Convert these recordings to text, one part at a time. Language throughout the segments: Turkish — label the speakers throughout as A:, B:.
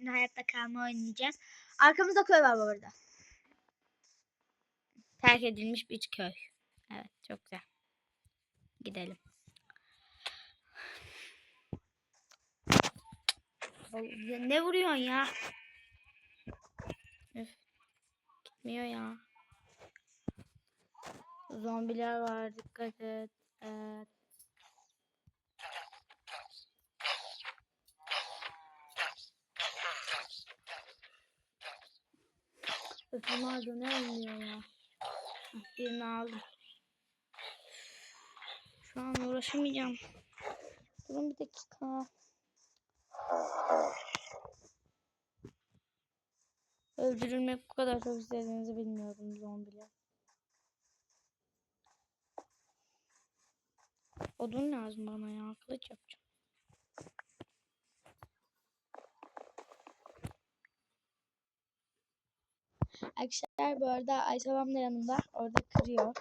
A: Şimdi hayatta kalma oynayacağız. Arkamızda köy var bu arada. Terk edilmiş bir köy. Evet çok güzel. Gidelim. Ne vuruyorsun ya? Üf. Gitmiyor ya. Zombiler var dikkat et. Evet. Isınardı ne oynuyor ya? Hah, Birini aldım. Şu an uğraşamayacağım. Durun bir dakika. Öldürülmek bu kadar çok istediğinizi bilmiyordum zombiler. Odun lazım bana ya. Kılıç yapacağım. Arkadaşlar bu arada Ayşe ablam da yanımda. Orada kırıyor.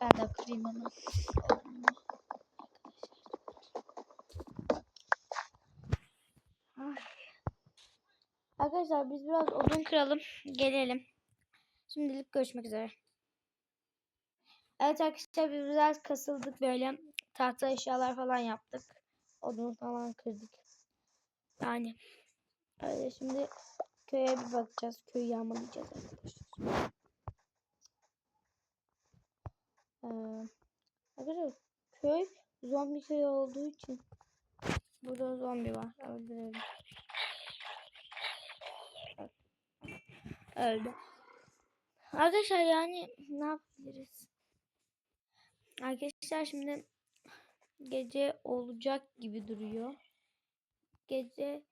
A: Ben de kırayım onu. Arkadaşlar biz biraz odun kıralım. Gelelim. Şimdilik görüşmek üzere. Evet arkadaşlar biz biraz kasıldık böyle. Tahta eşyalar falan yaptık. Odun falan kırdık. Yani öyle şimdi köye bir bakacağız. Köyü yağmalayacağız arkadaşlar. Ee, arkadaşlar köy zombi köy olduğu için burada zombi var. Öldürelim. Öldü. Arkadaşlar yani ne yapabiliriz? Arkadaşlar şimdi gece olacak gibi duruyor. Gece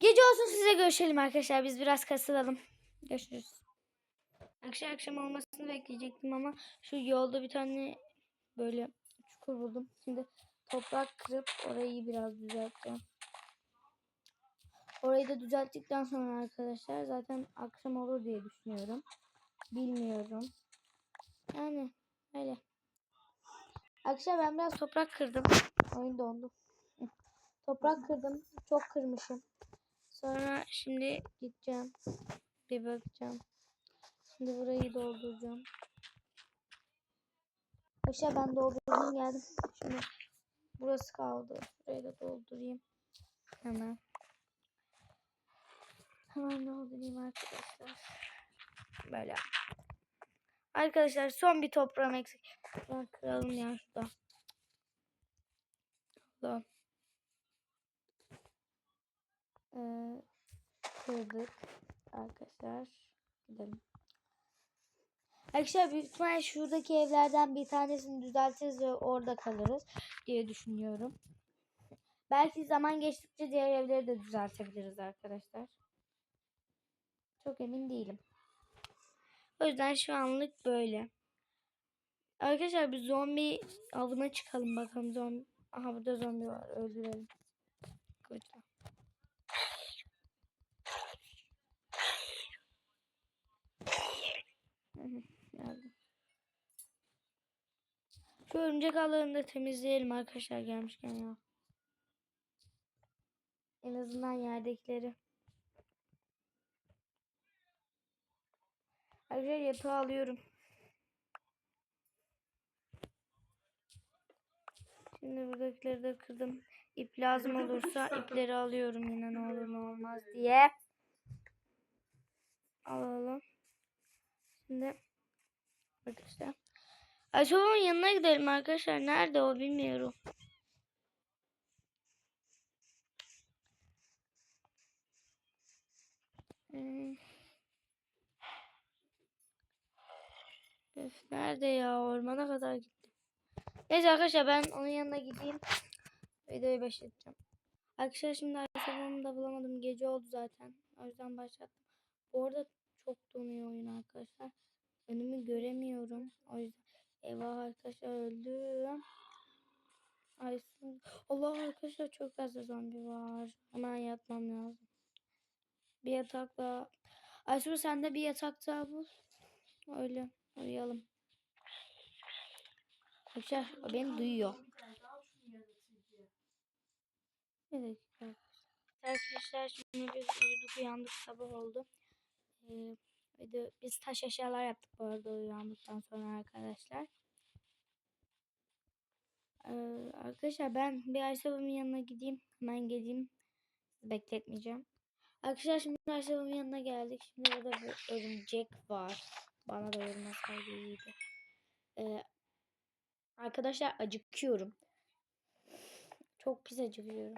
A: gece olsun size görüşelim arkadaşlar. Biz biraz kasılalım. Görüşürüz. Akşam akşam olmasını bekleyecektim ama şu yolda bir tane böyle çukur buldum. Şimdi toprak kırıp orayı biraz düzelteceğim. Orayı da düzelttikten sonra arkadaşlar zaten akşam olur diye düşünüyorum. Bilmiyorum. Yani öyle. Akşam ben biraz toprak kırdım. Oyun dondu. Toprak kırdım. Çok kırmışım. Sonra şimdi gideceğim. Bir bakacağım. Şimdi burayı dolduracağım. Akşam ben doldurdum geldim. Şimdi burası kaldı. Burayı da doldurayım. Hemen. Hemen doldurayım arkadaşlar. Böyle. Arkadaşlar son bir toprağım eksik. Ben kıralım ya şurada. Şurada. Ee, kırdık. Arkadaşlar. Gidelim. Arkadaşlar büyük ihtimalle şuradaki evlerden bir tanesini düzeltiriz ve orada kalırız diye düşünüyorum. Belki zaman geçtikçe diğer evleri de düzeltebiliriz arkadaşlar. Çok emin değilim. O yüzden şu anlık böyle. Arkadaşlar bir zombi avına çıkalım bakalım zombi. Aha burada zombi var öldürelim. Kılıçla. Hı hı, geldim. Şu örümcek ağlarını da temizleyelim arkadaşlar gelmişken ya. En azından yerdekileri. Arkadaşlar yatağı alıyorum. Şimdi buradakileri de kırdım. İp lazım olursa ipleri alıyorum yine ne olur ne olmaz diye. Alalım. Şimdi arkadaşlar. Ayşe'nin yanına gidelim arkadaşlar. Nerede o bilmiyorum. Hmm. Öf, nerede ya? Ormana kadar gittim. Neyse arkadaşlar ben onun yanına gideyim. Videoyu başlatacağım. Arkadaşlar şimdi arabamı da bulamadım. Gece oldu zaten. O yüzden başlattım. Bu arada çok donuyor oyun arkadaşlar. Önümü göremiyorum. O yüzden eyvah arkadaşlar öldüm. Ay Allah arkadaşlar çok fazla zombi var. Hemen yatmam lazım. Bir yatakla. Aysu sen de bir yatak daha bul. Öyle. Uyuyalım. Arkadaşlar o beni duyuyor. Bir dakika arkadaşlar şimdi biz uyuduk uyandık sabah oldu. Ee, de biz taş eşyalar yaptık bu arada uyandıktan sonra arkadaşlar. Ee, arkadaşlar ben bir Ayşe babamın yanına gideyim. Hemen geleyim. Bekletmeyeceğim. Arkadaşlar şimdi Ayşe babamın yanına geldik. Şimdi burada bir örümcek var. Bana da yormasaydı iyiydi. Ee, arkadaşlar acıkıyorum. Çok pis acıkıyorum.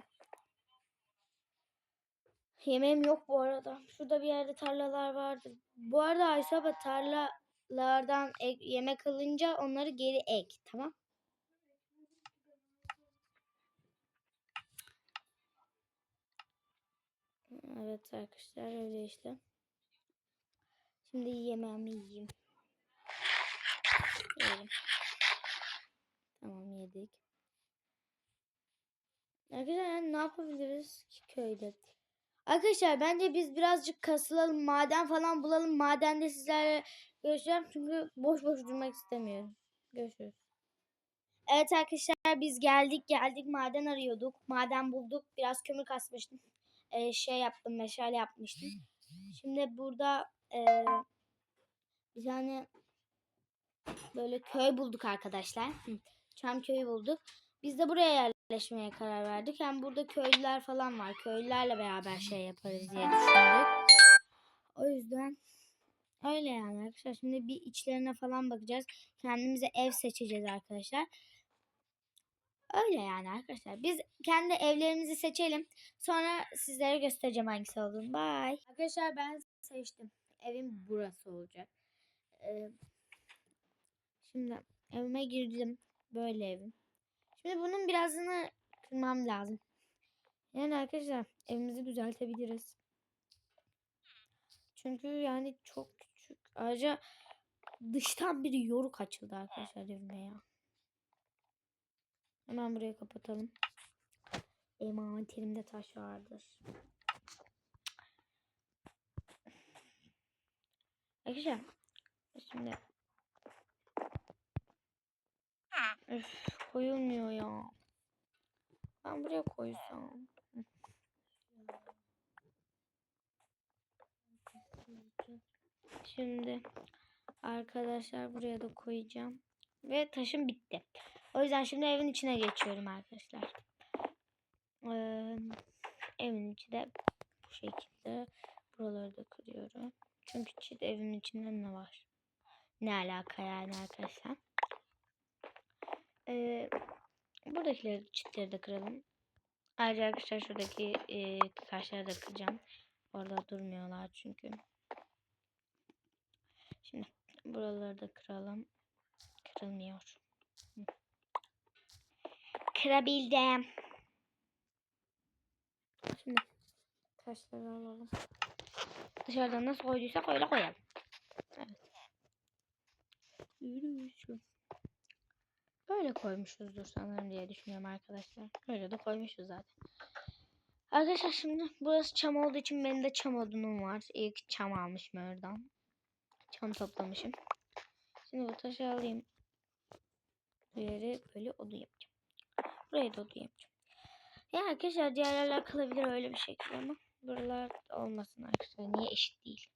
A: Yemeğim yok bu arada. Şurada bir yerde tarlalar vardı. Bu arada Ayşe abla tarlalardan ek- yemek alınca onları geri ek. Tamam. Evet arkadaşlar öyle işte. Şimdi yemeğimi yiyeyim. Yiyelim. Tamam yedik. Arkadaşlar yani ne yapabiliriz ki köyde? Arkadaşlar bence biz birazcık kasılalım. Maden falan bulalım. Madende sizlerle görüşeceğim. Çünkü boş boş durmak istemiyorum. Görüşürüz. Evet arkadaşlar biz geldik geldik maden arıyorduk. Maden bulduk. Biraz kömür kasmıştım. Ee, şey yaptım meşale yapmıştım. Şimdi burada ee, bir tane böyle köy bulduk arkadaşlar. Çam köyü bulduk. Biz de buraya yerleşmeye karar verdik. Hem burada köylüler falan var. Köylülerle beraber şey yaparız diye düşündük. O yüzden öyle yani arkadaşlar. Şimdi bir içlerine falan bakacağız. Kendimize ev seçeceğiz arkadaşlar. Öyle yani arkadaşlar. Biz kendi evlerimizi seçelim. Sonra sizlere göstereceğim hangisi olduğunu. Bye. Arkadaşlar ben seçtim. Evim burası olacak. Ee, şimdi evime girdim. Böyle evim. Şimdi bunun birazını kırmam lazım. Yani arkadaşlar evimizi düzeltebiliriz. Çünkü yani çok küçük. Ayrıca dıştan bir yoruk açıldı arkadaşlar evime ya. Hemen burayı kapatalım. Emanetimde taş vardır. Arkadaşlar şimdi Öf, koyulmuyor ya. Ben buraya koysam. Şimdi arkadaşlar buraya da koyacağım. Ve taşım bitti. O yüzden şimdi evin içine geçiyorum arkadaşlar. Ee, evin içi de bu şekilde. Buraları da kırıyorum. Çünkü çit evin içinde ne var? Ne alaka yani arkadaşlar? Ee, buradakileri çitleri de kıralım. Ayrıca arkadaşlar şuradaki e, taşları da kıracağım. Orada durmuyorlar çünkü. Şimdi buraları da kıralım. Kırılmıyor. Kırabildim. Şimdi taşları alalım. Dışarıdan nasıl koyduysak öyle koyalım. Evet. Yürüyüşüm. Böyle koymuşuzdur sanırım diye düşünüyorum arkadaşlar. Öyle de koymuşuz zaten. Arkadaşlar şimdi burası çam olduğu için benim de çam odunum var. İlk çam almışım oradan. Çam toplamışım. Şimdi bu taşı alayım. Bu yere böyle odun yapacağım. Buraya da odun yapacağım. Ya arkadaşlar diğer yerler kalabilir öyle bir şekilde ama buralar olmasın arkadaşlar. Niye eşit değil?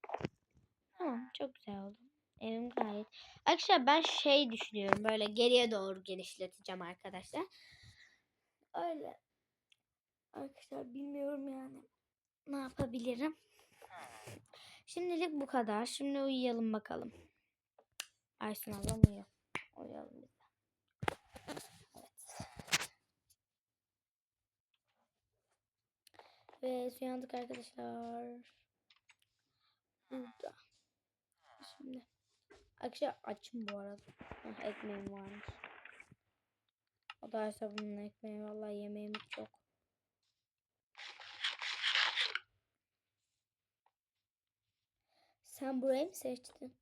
A: Tamam çok güzel oldu. Evim gayet. Arkadaşlar ben şey düşünüyorum. Böyle geriye doğru genişleteceğim arkadaşlar. Öyle. Arkadaşlar bilmiyorum yani. Ne yapabilirim? Şimdilik bu kadar. Şimdi uyuyalım bakalım. Aysun ablam uyuyor. Uyuyalım biz. Ve uyandık arkadaşlar. Burada. Şimdi. Arkadaşlar açım bu arada. Heh, ekmeğim varmış. O da bunun ekmeği. Vallahi yemeğim çok. Sen burayı mı seçtin?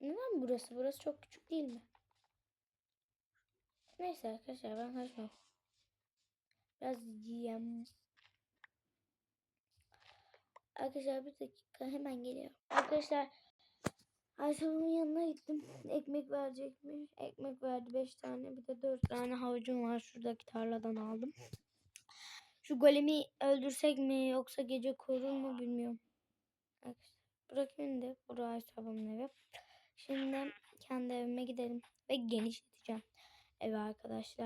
A: Neden burası? Burası çok küçük değil mi? Neyse arkadaşlar ben kaçmam. Biraz yiyem. Arkadaşlar bir dakika hemen geliyor. Arkadaşlar Ayşe babamın yanına gittim. Ekmek verecekmiş. Ekmek verdi 5 tane. Bir de 4 tane havucum var. Şuradaki tarladan aldım. Şu golemi öldürsek mi yoksa gece korur mu bilmiyorum. Arkadaşlar, Bırakayım da buraya Ayşe babamın evi. Şimdi kendi evime gidelim ve genişleteceğim evi arkadaşlar.